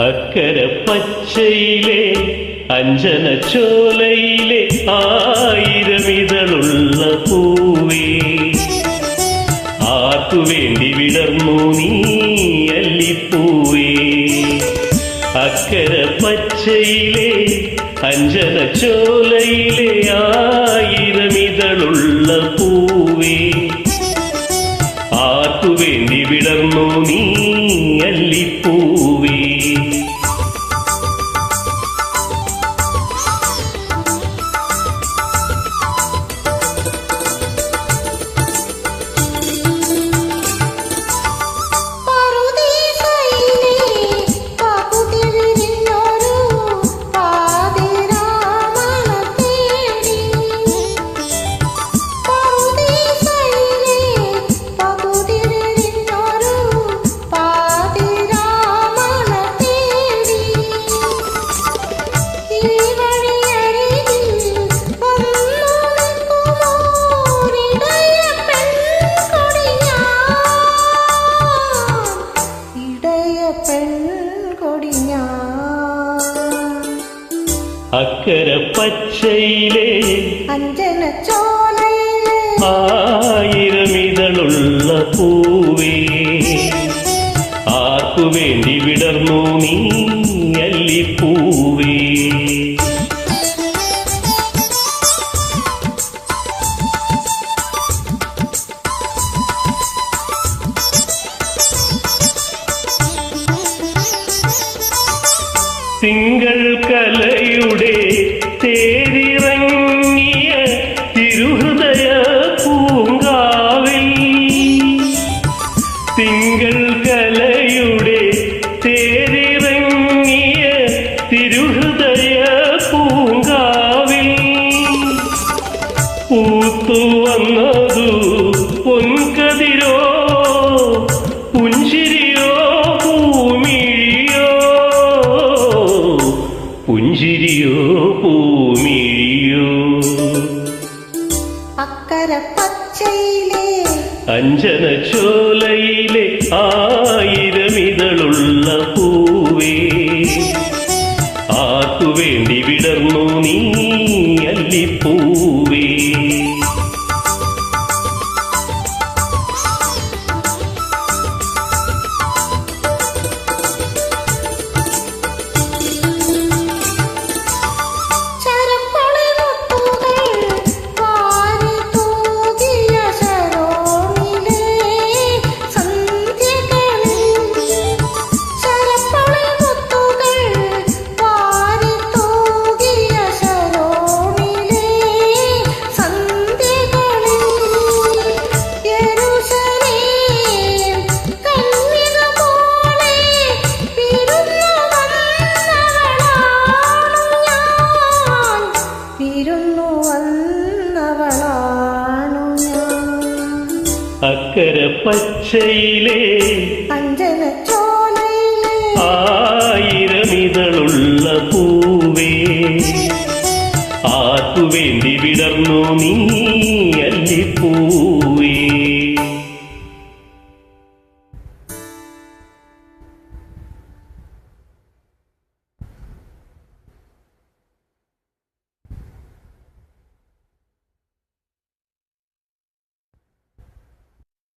അക്കര പച്ചയിലെ അഞ്ജന ചോലയിലെ ആയിരമിതളുള്ള പൂവേ. ആർക്കു വേണ്ടി വിടർന്നു നീ അല്ലിപ്പൂവേ. അക്കര പച്ചയിലെ അഞ്ജന ചോലയിലെ അക്കര പച്ചയിലെ അഞ്ജന ചോലയിലെ ആയിരമിതളുള്ള പൂവേ ആർക്കു വേണ്ടി വിടർന്നു നീ അല്ലിപ്പൂവേ തിങ്കൾ കലയുടെ തേരിറങ്ങിയ തിരുഹൃദയ പൂങ്കാവിൽ തിങ്കൾ കലയുടെ തേരിറങ്ങിയ തിരുഹൃദയ പൂങ്കാവിൽ പൂത്തു അഞ്ജന ചോലയിലെ ആയിരമിതളുള്ള അക്കര പച്ചയിലെ ആയിരമിതളുള്ള പൂവേ. ആർക്കു വേണ്ടി വിടർന്നു നീ